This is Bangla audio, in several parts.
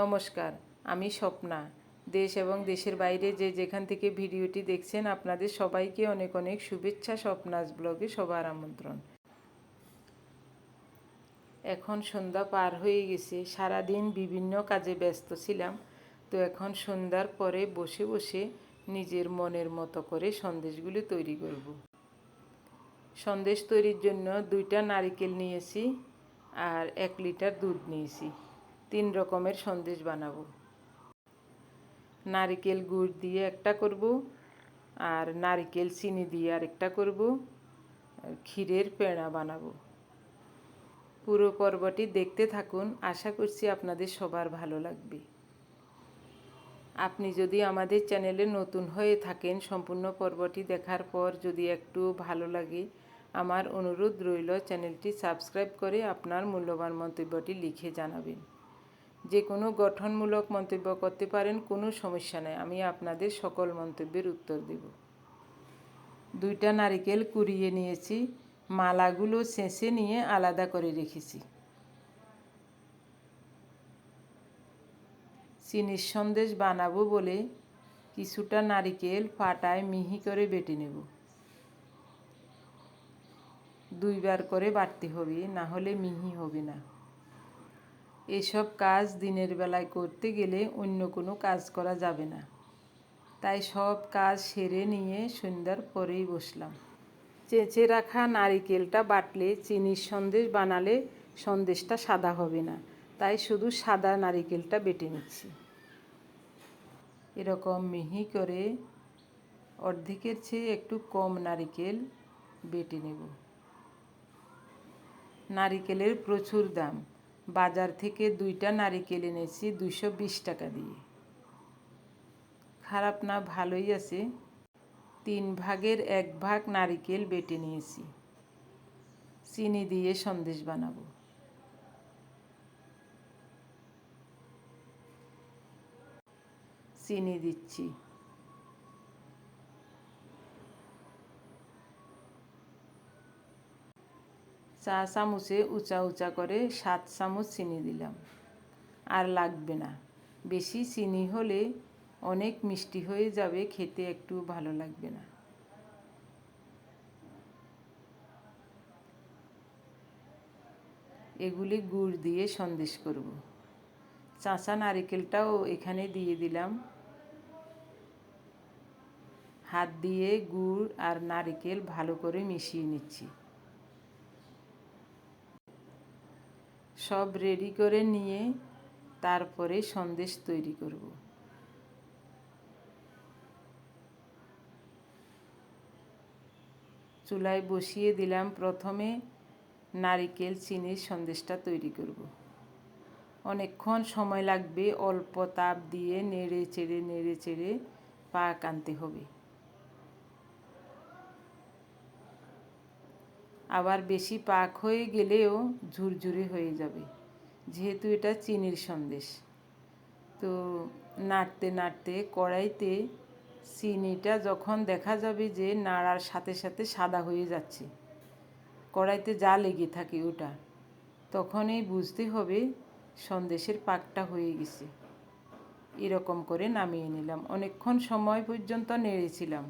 নমস্কার, আমি স্বপ্না। দেশ এবং দেশের বাইরে যে যেখান থেকে ভিডিওটি দেখছেন, আপনাদের সবাইকে অনেক অনেক শুভেচ্ছা স্বপ্নাস ব্লগে সবার আমন্ত্রণ। এখন সন্ধ্যা পার হয়ে গেছে, সারাদিন বিভিন্ন কাজে ব্যস্ত ছিলাম, তো এখন সন্ধ্যার পরে বসে বসে নিজের মনের মতো করে সন্দেশগুলি তৈরি করব। সন্দেশ তৈরির জন্য দুইটা নারিকেল নিয়েছি আর এক লিটার দুধ নিয়েছি। তিন রকমের সন্দেশ বানাবো। নারিকেল গুড় দিয়ে একটা করব আর নারিকেল চিনি দিয়ে আরেকটা করব। ক্ষীরের পেড়া বানাবো। পুরো পর্বটি দেখতে থাকুন। আশা করছি আপনাদের সবার ভালো লাগবে। আপনি যদি আমাদের চ্যানেলে নতুন হয়ে থাকেন সম্পূর্ণ পর্বটি দেখার পর যদি একটু ভালো লাগে, আমার অনুরোধ রইল চ্যানেলটি সাবস্ক্রাইব করে আপনার মূল্যবান মন্তব্যটি লিখে জানাবেন। যে কোনো গঠনমূলক মন্তব্য করতে পারেন, কোনো সমস্যা নেই। আমি আপনাদের সকল মন্তব্যের উত্তর দেব। দুইটা নারিকেল কুড়িয়ে নিয়েছি, মালাগুলো ছেঁচে নিয়ে আলাদা করে রেখেছি। চিনির সন্দেশ বানাবো বলে কিছুটা নারিকেল পাটায় মিহি করে বেটে নেব। দুইবার করে বাটতে হবে, না হলে মিহি হবে না। এসব কাজ দিনের বেলায় করতে গেলে অন্য কোনো কাজ করা যাবে না। তাই সব কাজ সেরে নিয়ে সন্ধ্যার পরেই বসলাম। চেঁচে রাখা নারিকেলটা বাটলে চিনির সন্দেশ বানালে সন্দেশটা সাদা হবে না। তাই শুধু সাদা নারিকেলটা বেটে নিচ্ছি। এরকম মিহি করে অর্ধেকের চেয়ে একটু কম নারিকেল বেটে নেব। নারিকেলের প্রচুর দাম। বাজার থেকে দুইটা নারিকেল এনেছি, দুইশো বিশ টাকা দিয়ে। খারাপ না, ভালোই আছে। তিন ভাগের এক ভাগ নারিকেল বেটে নিয়েছি। চিনি দিয়ে সন্দেশ বানাবো। চিনি দিচ্ছি। চা চামচে উঁচা উঁচা করে সাত চামচ চিনি দিলাম। আর লাগবে না। বেশি চিনি হলে অনেক মিষ্টি হয়ে যাবে, খেতে একটু ভালো লাগবে না। এগুলি গুড় দিয়ে সন্দেশ করব। চাঁচা নারিকেলটাও এখানে দিয়ে দিলাম। হাত দিয়ে গুড় আর নারিকেল ভালো করে মিশিয়ে নিচ্ছি। সব রেডি করে নিয়ে তারপরে সন্দেশ তৈরি করব। চুলায় বসিয়ে দিলাম প্রথমে নারিকেল চিনির সন্দেশটা তৈরি করব। অনেকক্ষণ সময় লাগবে অল্প তাপ দিয়ে নেড়ে চেড়ে নেড়ে চেড়ে পাক আনতে হবে। আবার বেশি পাক হয়ে গেলেও ঝুরঝুরে হয়ে যাবে। যেহেতু এটা চিনির সন্দেশ। তো নাড়তে নাড়তে কড়াইতে চিনিটা যখন দেখা যাবে যে নাড়ার সাথে সাথে সাদা হয়ে যাচ্ছে, কড়াইতে যা লেগে থাকে ওটা, তখনই বুঝতে হবে সন্দেশের পাকটা হয়ে গেছে। এরকম করে নামিয়ে নিলাম। অনেকক্ষণ সময় পর্যন্ত নেড়েছিলাম।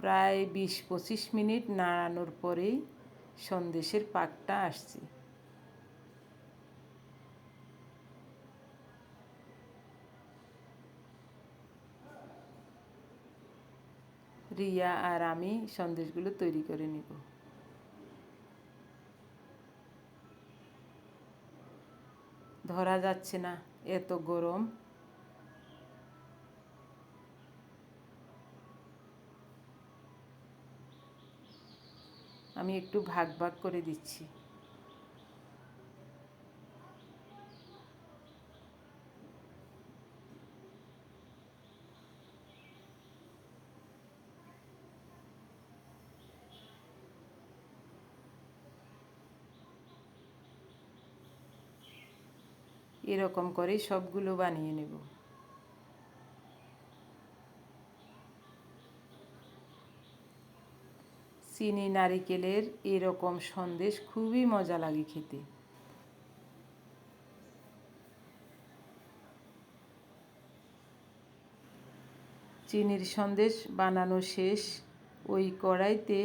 প্রায় বিশ পঁচিশ মিনিট নাড়ানোর পরেই সন্দেশের পাকটা আসছে। রিয়া আর আমি সন্দেশগুলো তৈরি করে নিব। ধরা যাচ্ছে না, এত গরম। আমি একটু ভাগ ভাগ করে দিচ্ছি। এরকম করে সবগুলো বানিয়ে নেব। চিনি নারিকেলের এরকম সন্দেশ খুবই মজা লাগে খেতে। চিনির সন্দেশ বানানো শেষ, ওই কড়াইতে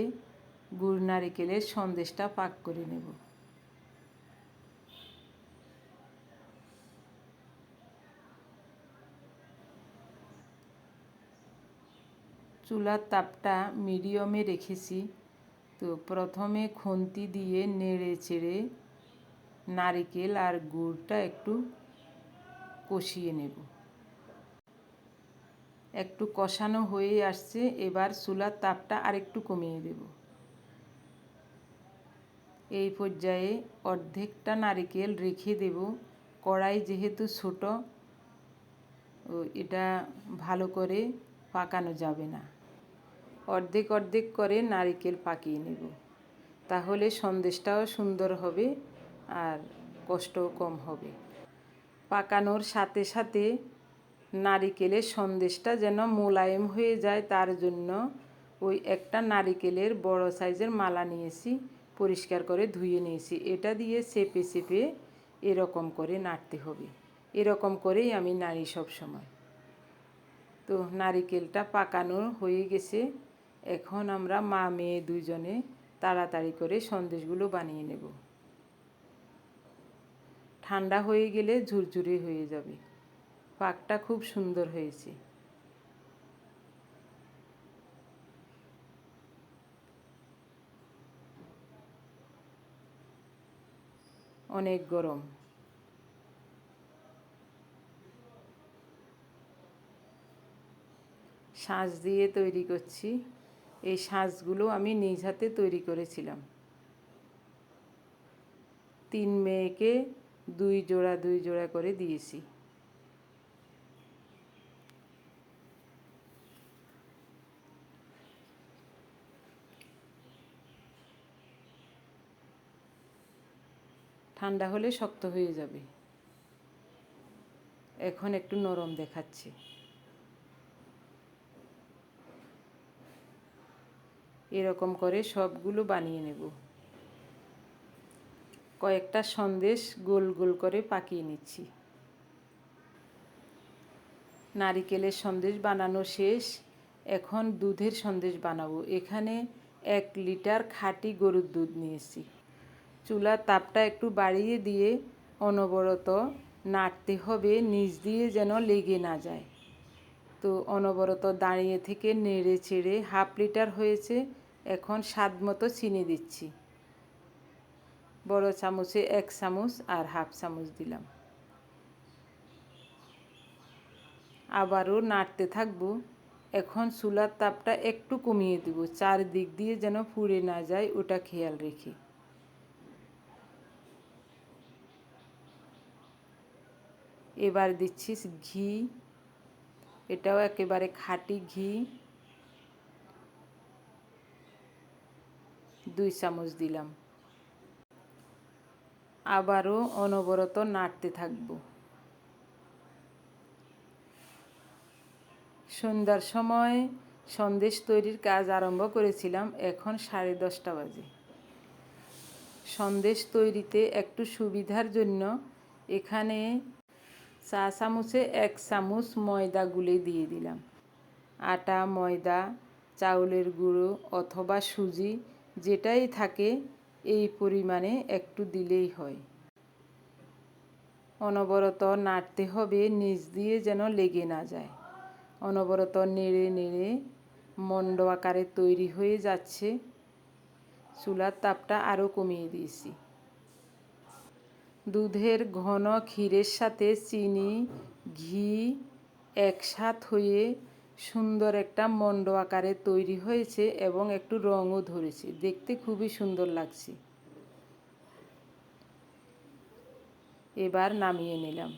গুড় নারিকেলের সন্দেশটা পাক করে নেব। চুলার তাপটা মিডিয়ামে রেখেছি। তো প্রথমে খুন্তি দিয়ে নেড়ে চেড়ে নারিকেল আর গুড়টা একটু কষিয়ে নেব। একটু কষানো হয়ে আসছে, এবার চুলার তাপটা আরেকটু কমিয়ে দেব। এই পর্যায়ে অর্ধেকটা নারিকেল রেখে দেব। কড়াই যেহেতু ছোট এটা ভালো করে পাকানো যাবে না। অর্ধেক অর্ধেক করে নারিকেল পাকিয়ে নেব। তাহলে সন্দেশটাও সুন্দর হবে আর কষ্টও কম হবে। পাকানোর সাথে সাথে নারিকেলের সন্দেশটা যেন মোলায়েম হয়ে যায়, তার জন্য ওই একটা নারিকেলের বড় সাইজের মালা নিয়েছি, পরিষ্কার করে ধুয়ে নিয়েছি। এটা দিয়ে চেপে চেপে এরকম করে নাড়তে হবে। এরকম করেই আমি নাড়ি সব সময় তো নারিকেলটা পাকানো হয়ে গেছে। এখন আমরা মা, মেয়ে দুজনে তাড়াতাড়ি করে সন্দেশগুলো বানিয়ে নেব। ঠান্ডা হয়ে গেলে ঝুরঝুরে হয়ে যাবে। পাকটা খুব সুন্দর হয়েছে। অনেক গরম। শাঁস দিয়ে তৈরি করছি। এই সাজগুলো আমি নিজ হাতে তৈরি করেছিলাম। তিন মেয়েকে দুই জোড়া দুই জোড়া করে দিয়েছি। ঠান্ডা হলে শক্ত হয়ে যাবে। এখন একটু নরম দেখাচ্ছে। এরকম করে সবগুলো বানিয়ে নেব। কয়েকটা সন্দেশ গোল গোল করে পাকিয়ে নিচ্ছি। নারিকেলের সন্দেশ বানানো শেষ। এখন দুধের সন্দেশ বানাবো। এখানে এক লিটার খাঁটি গরুর দুধ নিয়েছি। চুলার তাপটা একটু বাড়িয়ে দিয়ে অনবরত নাড়তে হবে, নিচ দিয়ে যেন লেগে না যায়। তো অনবরত দাঁড়িয়ে থেকে নেড়ে চেড়ে হাফ লিটার হয়েছে। এখন স্বাদ মতো চিনি দিচ্ছি। বড় চামচে এক চামচ আর হাফ চামচ দিলাম। আবারও নাড়তে থাকব। এখন চুলার তাপটা একটু কমিয়ে দেব। চারদিক দিয়ে যেন পুড়ে না যায়, ওটা খেয়াল রেখে। এবার দিচ্ছি ঘি। এটাও একেবারে খাঁটি ঘি। দুই চামচ দিলাম। আবারও অনবরত নাড়তে থাকব। সন্ধ্যার সময় সন্দেশ তৈরির কাজ আরম্ভ করেছিলাম এখন সাড়ে দশটা বাজে। সন্দেশ তৈরিতে একটু সুবিধার জন্য এখানে চা চামচে এক চামচ ময়দা গুলে দিয়ে দিলাম। আটা, ময়দা, চাউলের গুঁড়ো অথবা সুজি যেটাই থাকে, এই পরিমাণে একটু দিলেই হয়। অনবরত নাড়তে হবে, নিচ দিয়ে যেন লেগে না যায়। অনবরত নেড়ে নেড়ে মন্ড আকারে তৈরি হয়ে যাচ্ছে। চুলার তাপটা আরও কমিয়ে দিয়েছি। দুধের ঘন ক্ষীরের সাথে চিনি, ঘি একসাথ হয়ে সুন্দর একটা মন্ড আকারে তৈরি হয়েছে এবং একটু রঙও ধরেছে। দেখতে খুবই সুন্দর লাগছে। এবার নামিয়ে নিলাম।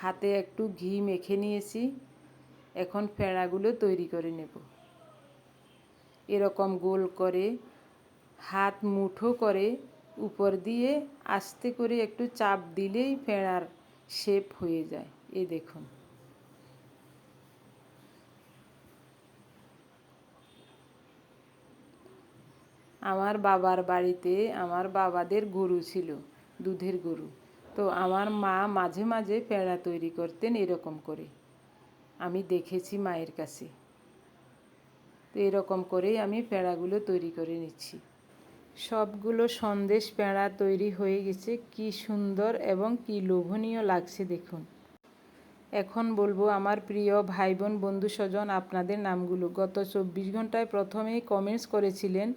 হাতে একটু ঘি মেখে নিয়েছি। এখন ফেড়াগুলো তৈরি করে নেব। এরকম গোল করে, হাত মুঠো করে উপর দিয়ে আস্তে করে একটু চাপ দিলেই ফেড়ার শেপ হয়ে যায়। এ দেখুন। আমার বাবার বাড়িতে আমার বাবাদের গরু ছিল, দুধের গরু। তো আমার মা মাঝে মাঝে পেঁড়া তৈরি করতেন এরকম করে। আমি দেখেছি মায়ের কাছে। তো এরকম করেই আমি পেঁড়াগুলো তৈরি করে নিচ্ছি। সবগুলো সন্দেশ পেঁড়া তৈরি হয়ে গেছে। কি সুন্দর এবং কি লোভনীয় লাগছে দেখুন। এখন বলব, আমার প্রিয় ভাই বোন বন্ধু স্বজন আপনাদের নামগুলো। গত চব্বিশ ঘন্টায় প্রথমেই কমেন্টস করেছিলেন,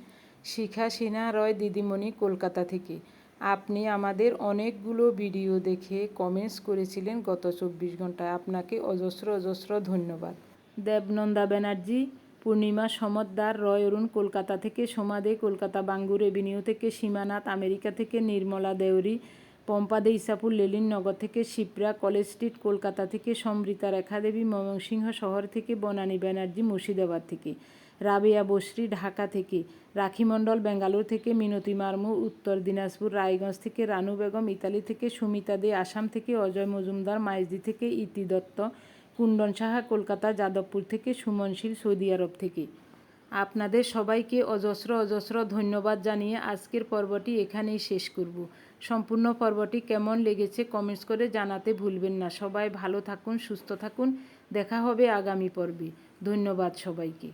শিখা সিনহা রয় দিদিমণি কলকাতা থেকে। আপনি আমাদের অনেকগুলো ভিডিও দেখে কমেন্টস করেছিলেন গত চব্বিশ ঘন্টায় আপনাকে অজস্র অজস্র ধন্যবাদ। দেবনন্দা ব্যানার্জি পূর্ণিমা সমদ্দার রয় অরুণ, কলকাতা থেকে সোমাদে, কলকাতা বাঙ্গুর এভিনিউ থেকে সীমানাথ, আমেরিকা থেকে নির্মলা দেউরি, পম্পাদে ইসাপুর লেলিননগর থেকে শিপ্রা, কলেজ স্ট্রিট, কলকাতা থেকে সমৃতা রেখাদেবী, ময়মনসিংহ শহর থেকে বনানী ব্যানার্জি, মুর্শিদাবাদ থেকে রাবেয়া বসরি, ঢাকা থেকে রাখি মণ্ডল, বেঙ্গালুরু থেকে মিনতি মারমু, উত্তর দিনাজপুর, রায়গঞ্জ থেকে রানু বেগম, ইতালি থেকে সুমিতা দে, আসাম থেকে অজয় মজুমদার, মাইজদি থেকে ইতি দত্ত কুণ্ডন সাহা কলকাতা, যাদবপুর থেকে সুমনশীল, সৌদি আরব থেকে। আপনাদের সবাইকে অজস্র অজস্র ধন্যবাদ জানিয়ে আজকের পর্বটি এখানেই শেষ করব। সম্পূর্ণ পর্বটি কেমন লেগেছে কমেন্টস করে জানাতে ভুলবেন না। সবাই ভালো থাকুন, সুস্থ থাকুন। দেখা হবে আগামী পর্বে। ধন্যবাদ সবাইকে।